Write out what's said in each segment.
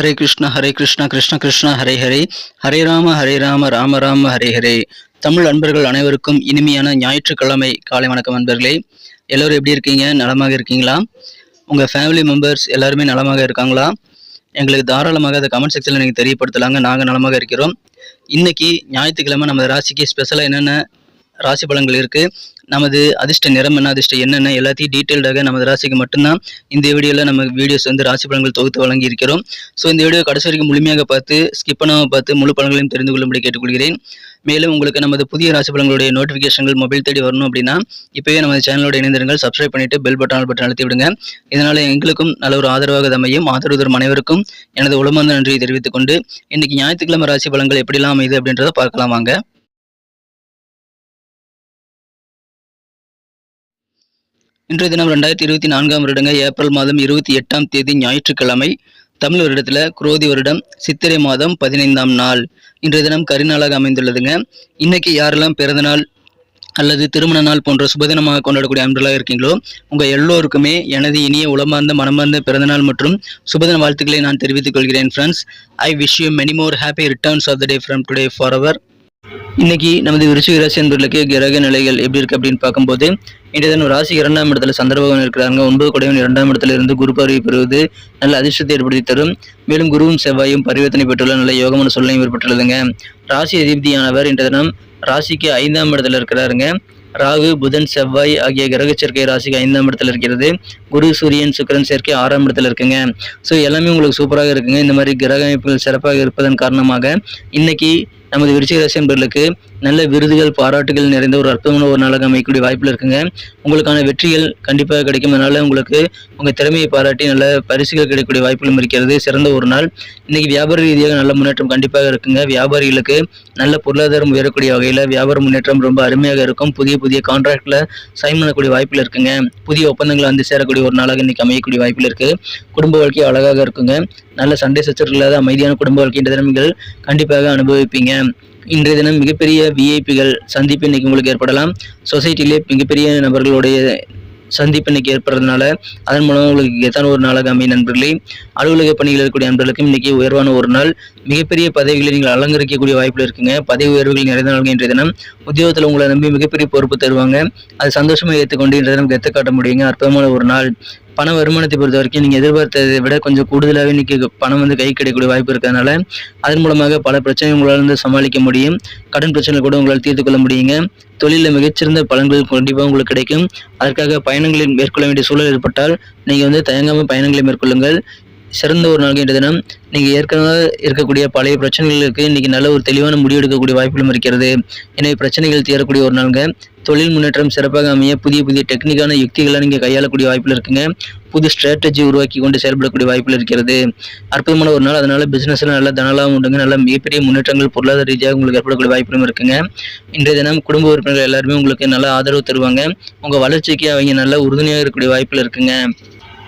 ஹரே கிருஷ்ண ஹரே கிருஷ்ண கிருஷ்ண கிருஷ்ண ஹரே ஹரே. ஹரே ராம ஹரே ராம ராம ராம ஹரே ஹரே. தமிழ் அன்பர்கள் அனைவருக்கும் இனிமையான ஞாயிற்றுக்கிழமை. காலை வணக்கம் அன்பர்களே. எல்லோரும் எப்படி இருக்கீங்க? நலமாக இருக்கீங்களா? உங்கள் ஃபேமிலி மெம்பர்ஸ் எல்லாருமே நலமாக இருக்காங்களா? எங்களுக்கு தாராளமாக அதை கமெண்ட் செக்ஷனில் நீங்கள் தெரியப்படுத்தலாங்க. நாங்கள் நலமாக இருக்கிறோம். இன்னைக்கு ஞாயிற்றுக்கிழமை நம்ம ராசிக்கு ஸ்பெஷலாக என்னென்ன ராசி பலன்கள் இருக்குது நமது அதிர்ஷ்ட நிறம் என்ன அதிர்ஷ்ட என்னென்ன எல்லாத்தையும் டீட்டெயில்டாக நமது ராசிக்கு மட்டும்தான் இந்த வீடியோவில் நம்ம வீடியோஸ் வந்து ராசி பலன்கள் தொகுத்து வழங்கி இருக்கிறோம் ஸோ இந்த வீடியோ கடைசி வரைக்கும் முழுமையாக பார்த்து ஸ்கிப் பண்ணாமல் பார்த்து முழு பலன்களையும் தெரிந்து கொள்ளும்படி கேட்டுக்கொள்கிறேன். மேலும் உங்களுக்கு நமது புதிய ராசி பலன்களுடைய நோட்டிஃபிகேஷன்கள் மொபைல் தேடி வரணும் அப்படின்னா இப்போவே நமது சேனலோட இணைந்திருங்கள். சப்ஸ்கிரைப் பண்ணிட்டு பெல் பட்டன் பட்டன் அழுத்தி விடுங்க. இதனால் எங்களுக்கும் நல்ல ஒரு ஆதரவாக அமையும். ஆதரவு தரும் அனைவருக்கும் எனது உளமார்ந்த நன்றியை தெரிவித்துக் கொண்டு இன்றைக்கி ஞாயிற்றுக்கிழமை ராசி பலன்கள் எப்படிலாம் அமையுது அப்படின்றத பார்க்கலாம் வாங்க. இன்றைய தினம் ரெண்டாயிரத்தி இருபத்தி நான்காம் வருடங்க ஏப்ரல் மாதம் இருபத்தி எட்டாம் தேதி ஞாயிற்றுக்கிழமை தமிழ் வருடத்தில் குரோதி வருடம் சித்திரை மாதம் பதினைந்தாம் நாள். இன்றைய தினம் கரிநாளாக அமைந்துள்ளதுங்க. இன்னைக்கு யாரெல்லாம் பிறந்தநாள் அல்லது திருமண நாள் போன்ற சுபதினமாக கொண்டாடக்கூடிய அன்பர்களாக இருக்கீங்களோ உங்கள் எல்லோருக்குமே எனது இனிய உளமார்ந்த மனமார்ந்த பிறந்தநாள் மற்றும் சுபதின வாழ்த்துக்களை நான் தெரிவித்துக் கொள்கிறேன் friends I wish you many more happy returns of the day from today for our இன்னைக்கு நமது விருச்சிக ராசி என்பர்களுக்கு கிரக நிலைகள் எப்படி இருக்கு அப்படின்னு பார்க்கும்போது இன்றைய தினம் ராசி இரண்டாம் இடத்துல சந்திரபகவான் இருக்கிறாங்க ஒன்பது குடைவன் இரண்டாம் இடத்துல இருந்து குரு பார்வை பெறுவது நல்ல அதிர்ஷ்டத்தை ஏற்படுத்தி தரும். மேலும் குருவும் செவ்வாயும் பரிவர்த்தனை பெற்றுள்ள நல்ல யோகமான சூழ்நிலையும் ஏற்பட்டுள்ளதுங்க. ராசி அதிபதியானவர் இன்றைய தினம் ராசிக்கு ஐந்தாம் இடத்துல இருக்கிறாருங்க. ராகு புதன் செவ்வாய் ஆகிய கிரக சேர்க்கை ராசிக்கு ஐந்தாம் இடத்துல இருக்கிறது. குரு சூரியன் சுக்கிரன் சேர்க்கை ஆறாம் இடத்துல இருக்குங்க. ஸோ எல்லாமே உங்களுக்கு சூப்பராக இருக்குங்க. இந்த மாதிரி கிரக அமைப்புகள் சிறப்பாக இருப்பதன் காரணமாக இன்னைக்கு நமது விருச்சிக ராசி என்பர்களுக்கு நல்ல விருதுகள் பாராட்டுகள் நிறைந்த ஒரு அற்புதமான ஒரு நாளாக அமைக்கக்கூடிய வாய்ப்பில் இருக்குங்க. உங்களுக்கான வெற்றிகள் கண்டிப்பாக கிடைக்கும். அதனால உங்களுக்கு உங்கள் திறமையை பாராட்டி நல்ல பரிசுகள் கிடைக்கக்கூடிய வாய்ப்புகளும் இருக்கிறது. சிறந்த ஒரு நாள். இன்றைக்கி வியாபார ரீதியாக நல்ல முன்னேற்றம் கண்டிப்பாக இருக்குங்க. வியாபாரிகளுக்கு நல்ல பொருளாதாரம் உயரக்கூடிய வகையில் வியாபார முன்னேற்றம் ரொம்ப அருமையாக இருக்கும். புதிய புதிய கான்ட்ராக்டில் சைன் பண்ணக்கூடிய வாய்ப்பில் இருக்குங்க. புதிய ஒப்பந்தங்களை வந்து சேரக்கூடிய ஒரு நாளாக இன்றைக்கி அமையக்கூடிய வாய்ப்பில் இருக்குது குடும்ப வாழ்க்கை அழகாக இருக்குங்க. நல்ல சண்டை சச்சரவு இல்லாத அமைதியான குடும்ப வாழ்க்கை திறமைகள் தினங்கள் கண்டிப்பாக அனுபவிப்பீங்க. இன்றைய தினம் மிகப்பெரிய விஐபிகள் சந்திப்பு இன்னைக்கு உங்களுக்கு ஏற்படலாம். சொசைட்டிலே மிகப்பெரிய நபர்களுடைய சந்திப்பு இன்னைக்கு ஏற்படுறதுனால அதன் மூலம் உங்களுக்கு எத்தனை ஒரு நாளாக அமைய நண்பர்களே? அலுவலக பணிகள் இருக்கக்கூடிய நண்பர்களுக்கும் இன்னைக்கு உயர்வான ஒரு நாள். மிகப்பெரிய பதவிகளை நீங்கள் அலங்கரிக்கக்கூடிய வாய்ப்பில் இருக்குங்க. பதவி உயர்வுகள் நிறைந்த நாள்கள் இன்றைய தினம். உத்தியோகத்தில் உங்களை நம்பி மிகப்பெரிய பொறுப்பு தருவாங்க. அது சந்தோஷமாக ஏற்றுக்கொண்டு இன்றைய தினம் கெத்து காட்ட முடியுங்க. அற்புதமான ஒரு நாள். பண வருமானத்தை பொறுத்த வரைக்கும் நீங்கள் எதிர்பார்த்ததை விட கொஞ்சம் கூடுதலாகவே இன்னைக்கு பணம் வந்து கை கிடைக்கக்கூடிய வாய்ப்பு இருக்கிறதுனால அதன் மூலமாக பல பிரச்சனை உங்களால் வந்து சமாளிக்க முடியும். கடன் பிரச்சனை கூட உங்களால் தீர்த்து கொள்ள முடியுங்க. தொழிலில் மிகச்சிறந்த பலன்கள் கண்டிப்பாக உங்களுக்கு கிடைக்கும். அதற்காக பயணங்களை மேற்கொள்ள வேண்டிய சூழல் ஏற்பட்டால் நீங்கள் வந்து தயங்காமல் பயணங்களை மேற்கொள்ளுங்கள். சிறந்த ஒரு நாள் இன்றைய தினம் நீங்கள் ஏற்கனவே இருக்கக்கூடிய பழைய பிரச்சனைகளுக்கு இன்றைக்கி நல்ல ஒரு தெளிவான முடிவு எடுக்கக்கூடிய வாய்ப்புகளும் இருக்கிறது. எனவே பிரச்சனைகள் தீரக்கூடிய ஒரு நாளுங்க. தொழில் முன்னேற்றம் சிறப்பாக அமைய புதிய புதிய டெக்னிக்கான யுக்திகளை நீங்கள் கையாளக்கூடிய வாய்ப்பில் இருக்குங்க. புது ஸ்ட்ராட்டஜி உருவாக்கி கொண்டு செயல்படக்கூடிய வாய்ப்பில் இருக்கிறது. அற்புதமான ஒரு நாள். அதனால் பிசினஸ்ல நல்ல தனலாகவும் உண்டுங்க. நல்ல மிகப்பெரிய முன்னேற்றங்கள் பொருளாதார ரீதியாக உங்களுக்கு ஏற்படக்கூடிய வாய்ப்புகளும் இருக்குங்க. இன்றைய தினம் குடும்ப உறுப்பினர்கள் எல்லாருமே உங்களுக்கு நல்ல ஆதரவு தருவாங்க. உங்கள் வளர்ச்சிக்கு அவங்க நல்ல உறுதுணையாக இருக்கக்கூடிய வாய்ப்பில் இருக்குங்க.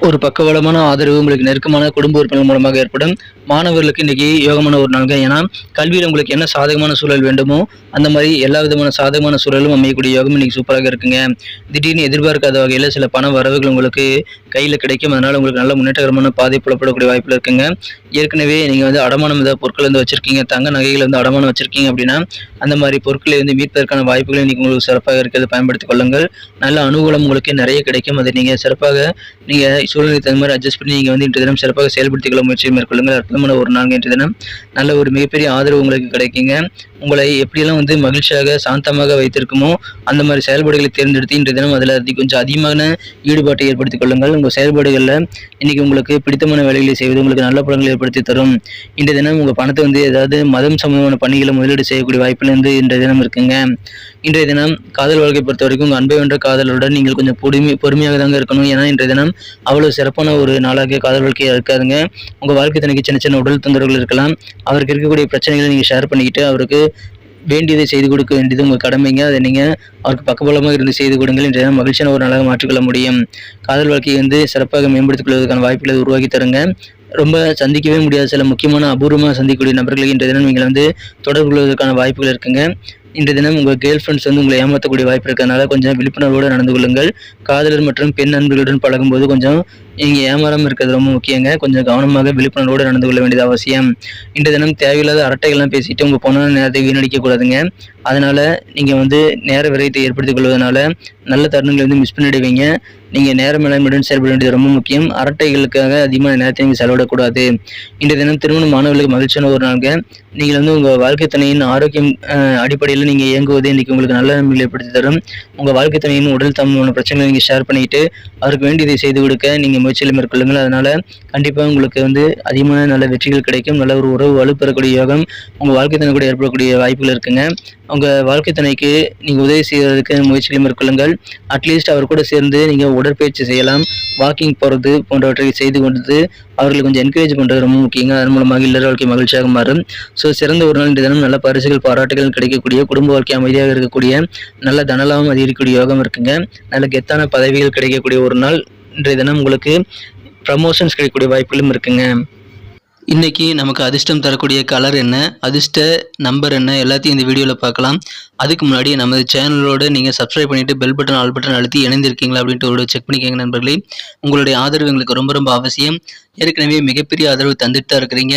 ஒரு பக்கவளமான ஆதரவு உங்களுக்கு நெருக்கமான குடும்ப உறுப்பினர் மூலமாக ஏற்படும் மாணவர்களுக்கு இன்றைக்கி யோகமான ஒரு நாள்கள் ஏன்னா கல்வியில் உங்களுக்கு என்ன சாதகமான சூழல் வேண்டுமோ அந்த மாதிரி எல்லா விதமான சாதகமான சூழலும் அமையக்கூடிய யோகம் இன்றைக்கி சூப்பராக இருக்குங்க. திடீர்னு எதிர்பார்க்காத வகையில் சில பண வரவுகள் உங்களுக்கு கையில் கிடைக்கும். அதனால் உங்களுக்கு நல்ல முன்னேற்றகரமான பாதை புலப்படக்கூடிய வாய்ப்பில் இருக்குங்க. ஏற்கனவே நீங்கள் வந்து அடமானம் ஏதாவது பொருட்கள் வந்து வச்சுருக்கீங்க தங்க நகைகள் வந்து அடமானம் வச்சுருக்கீங்க அப்படின்னா அந்த மாதிரி பொருட்களை வந்து மீட்பதற்கான வாய்ப்புகள் இன்றைக்கி உங்களுக்கு சிறப்பாக இருக்கிறது. பயன்படுத்திக் கொள்ளுங்கள். நல்ல அனுகூலம் உங்களுக்கு நிறைய கிடைக்கும். அதை நீங்கள் சிறப்பாக நீங்கள் சூழ்நிலை தகுந்த மாதிரி அட்ஜஸ்ட் பண்ணி நீங்கள் வந்து இன்று தினம் சிறப்பாக செயல்படுத்திக் கொள்ள முயற்சி மேற்கொள்ளுங்கள். அற்புதமான ஒரு நாள் தினம் நல்ல ஒரு மிகப்பெரிய ஆதரவு உங்களுக்கு கிடைக்குங்க. உங்களை எப்படியெல்லாம் வந்து மகிழ்ச்சியாக சாந்தமாக வைத்திருக்குமோ அந்த மாதிரி செயல்பாடுகளை தேர்ந்தெடுத்து இன்றைய தினம் அதில் அதி கொஞ்சம் அதிகமான ஈடுபாட்டை ஏற்படுத்திக் கொள்ளுங்கள். உங்கள் செயல்பாடுகளில் இன்றைக்கி உங்களுக்கு பிடித்தமான வேலைகளை செய்வது உங்களுக்கு நல்ல பலன்களை ஏற்படுத்தி தரும். இன்றைய தினம் உங்கள் பணத்தை வந்து ஏதாவது மதம் சம்பந்தமான பணிகளை முதலீடு செய்யக்கூடிய வாய்ப்பில் இருந்து இன்றைய தினம் இருக்குங்க. இன்றைய தினம் காதல் வாழ்க்கை பொறுத்த வரைக்கும் உங்கள் அன்பை வென்ற காதலுடன் நீங்கள் கொஞ்சம் பொறுமை பொறுமையாக தாங்க இருக்கணும். ஏன்னா இன்றைய தினம் அவ்வளவு சிறப்பான ஒரு நாளாக காதல் வாழ்க்கையாக இருக்காதுங்க. உங்கள் வாழ்க்கை தனக்கு சின்ன சின்ன உடல் தொந்தரவுகள் இருக்கலாம். அவருக்கு இருக்கக்கூடிய பிரச்சனைகளை நீங்கள் ஷேர் பண்ணிக்கிட்டு அவருக்கு வேண்டியதை செய்து கொடுக்க வேண்டியது உங்கள் கடமைங்க. அதை நீங்கள் அவருக்கு பக்கபலமாக இருந்து செய்து கொடுங்கள் என்ற மகிழ்ச்சியான ஒரு நாளாக மாற்றிக்கொள்ள முடியும். காதல் வாழ்க்கையை வந்து சிறப்பாக மேம்படுத்திக் கொள்வதற்கான வாய்ப்புகளை உருவாக்கி தருங்க. ரொம்ப சந்திக்கவே முடியாத சில முக்கியமான அபூர்வமாக சந்திக்கக்கூடிய நபர்களை இன்றைய தினம் நீங்கள் வந்து தொடர்பு கொள்வதற்கான வாய்ப்புகள் இருக்குங்க. இன்றைய தினம் உங்கள் கேர்ள் ஃப்ரெண்ட்ஸ் வந்து உங்களை ஏமாற்றக்கூடிய வாய்ப்பு இருக்கிறதுனால கொஞ்சம் விழிப்புணர்வோடு நடந்து கொள்ளுங்கள். காதலர் மற்றும் பெண் நண்பர்களுடன் பழகும்போது கொஞ்சம் நீங்கள் ஏமாறாமல் இருக்கிறது ரொம்ப முக்கியங்க. கொஞ்சம் கவனமாக விழிப்புணர்வோடு நடந்து கொள்ள வேண்டியது அவசியம். இன்று தினம் தேவையில்லாத அரட்டைகள்லாம் பேசிட்டு உங்கள் பொண்ணான நேரத்தை வீணடிக்க கூடாதுங்க அதனால் நீங்கள் வந்து நேர விரயத்தை ஏற்படுத்திக் கொள்வதனால நல்ல தருணங்களை வந்து மிஸ் பண்ணிடுவீங்க. நீங்கள் நேர மேலாண்மையுடன் செயல்பட வேண்டியது ரொம்ப முக்கியம். அரட்டைகளுக்காக அதிகமான நேரத்தை நீங்கள் செலவிடக்கூடாது. இன்றைய தினம் திருமண மாணவர்களுக்கு மகிழ்ச்சியான ஒரு நாளுங்க. நீங்கள் வந்து உங்கள் வாழ்க்கை துணையின் ஆரோக்கியம் அடிப்படையில் நீங்கள் இயங்குவது இன்றைக்கி உங்களுக்கு நல்ல நன்மைகளை ஏற்படுத்தி தரும். உங்கள் வாழ்க்கை துணையின் உடல் சம்பந்தமான பிரச்சனைகளை நீங்கள் ஷேர் பண்ணிட்டு அவருக்கு வேண்டியதை செய்து கொடுக்க நீங்கள் முயற்சியில் மேற்கொள்ளுங்கள். அதனால் கண்டிப்பாக உங்களுக்கு வந்து அதிகமான நல்ல வெற்றிகள் கிடைக்கும். நல்ல ஒரு உறவு வலுப்பெறக்கூடிய யோகம் உங்கள் வாழ்க்கை துணை கூட ஏற்படக்கூடிய வாய்ப்புகள் இருக்குங்க. உங்கள் வாழ்க்கை துணைக்கு நீங்கள் உதவி செய்வதற்கு முயற்சிகளை மேற்கொள்ளுங்கள். அட்லீஸ்ட் அவர் கூட சேர்ந்து நீங்கள் உடற்பயிற்சி செய்யலாம். வாக்கிங் போகிறது போன்றவற்றை செய்து கொண்டது அவர்களை கொஞ்சம் என்கரேஜ் பண்ணுறது ரொம்ப முக்கியங்க. அதன் மூலமாக இல்லற வாழ்க்கை மகிழ்ச்சியாக மாறும். ஸோ சிறந்த ஒரு நாள் இன்றைய தினம் நல்ல பரிசுகள் பாராட்டுகள் கிடைக்கக்கூடிய குடும்ப வாழ்க்கை அமைதியாக இருக்கக்கூடிய நல்ல தனலாவும் அதிகரிக்கக்கூடிய யோகம் இருக்குங்க. நல்ல கெத்தான பதவிகள் கிடைக்கக்கூடிய ஒரு நாள் இன்றைய தினம் உங்களுக்கு ப்ரமோஷன்ஸ் கிடைக்கக்கூடிய வாய்ப்புகளும் இருக்குங்க. இன்றைக்கி நமக்கு அதிர்ஷ்டம் தரக்கூடிய கலர் என்ன அதிர்ஷ்ட நம்பர் என்ன எல்லாத்தையும் இந்த வீடியோவில் பார்க்கலாம். அதுக்கு முன்னாடி நமது சேனலோடு நீங்கள் சப்ஸ்கிரைப் பண்ணிவிட்டு பெல் பட்டன் ஆல் பட்டன் அழுத்தி இணைந்திருக்கீங்களா அப்படின்ட்டு ஒரு செக் பண்ணிக்கோங்க நண்பர்களே. உங்களுடைய ஆதரவு எங்களுக்கு ரொம்ப ரொம்ப அவசியம். ஏற்கனவே மிகப்பெரிய ஆதரவு தந்துட்டு தான் இருக்கிறீங்க.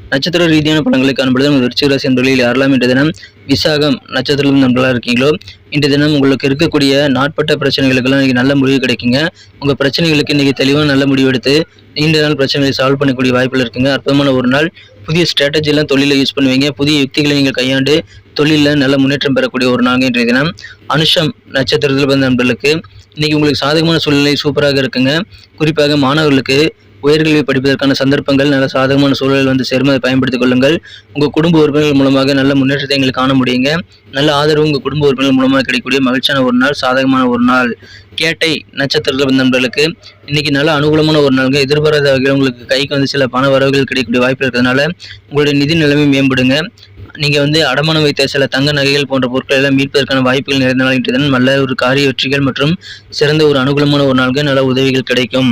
நட்சத்திர ரீதியான படங்களை காணப்படுது நம்ம விருச்சிகராசி என்பதில் யாரெல்லாம் இன்றைய தினம் விசாகம் நட்சத்திரம் நண்பர்களாக இருக்கீங்களோ இன்றைய தினம் உங்களுக்கு இருக்கக்கூடிய நாட்பட்ட பிரச்சனைகளுக்கெல்லாம் இன்றைக்கி நல்ல முடிவு கிடைக்குங்க. உங்கள் பிரச்சனைகளுக்கு இன்றைக்கி தெளிவாக நல்ல முடிவு எடுத்து நீண்ட நாள் பிரச்சனைகளை சால்வ் பண்ணக்கூடிய வாய்ப்புகள் இருக்குங்க. அற்புதமான ஒரு நாள். புதிய ஸ்ட்ராட்டஜிலாம் தொழிலை யூஸ் பண்ணுவீங்க. புதிய யுக்திகளை நீங்கள் கையாண்டு தொழிலில் நல்ல முன்னேற்றம் பெறக்கூடிய ஒரு நாள் இன்றைய தினம். அனுஷம் நட்சத்திரத்தில் பிறந்த நண்பர்களுக்கு இன்றைக்கி உங்களுக்கு சாதகமான சூழ்நிலை சூப்பராக இருக்குங்க. குறிப்பாக மாணவர்களுக்கு உயர்கல்வி படிப்பதற்கான சந்தர்ப்பங்கள் நல்ல சாதகமான சூழல் வந்து சேரும் அதை பயன்படுத்திக் கொள்ளுங்கள். உங்கள் குடும்ப உறுப்பினர்கள் மூலமாக நல்ல முன்னேற்றத்தை எங்களுக்கு காண முடியுங்க. நல்ல ஆதரவு உங்கள் குடும்ப உறுப்பினர்கள் மூலமாக கிடைக்கக்கூடிய மகிழ்ச்சியான ஒரு நாள் சாதகமான ஒரு நாள். கேட்டை நட்சத்திரத்தில் நண்பர்களுக்கு இன்னைக்கு நல்ல அனுகூலமான ஒரு நாளுங்க. எதிர்பாராத வகையில் உங்களுக்கு கைக்கு வந்து சில பண வரவுகள் கிடைக்கக்கூடிய வாய்ப்பு இருக்கிறதுனால உங்களுடைய நிதி நிலைமை மேம்படுங்க. நீங்கள் வந்து அடமானம் வைத்த சில தங்க நகைகள் போன்ற பொருட்கள் எல்லாம் மீட்பதற்கான வாய்ப்புகள் நிறைந்த நாள் நல்ல ஒரு காரிய வெற்றிகள் மற்றும் சிறந்த ஒரு அனுகூலமான ஒரு நாளுக்கு நல்ல உதவிகள் கிடைக்கும்.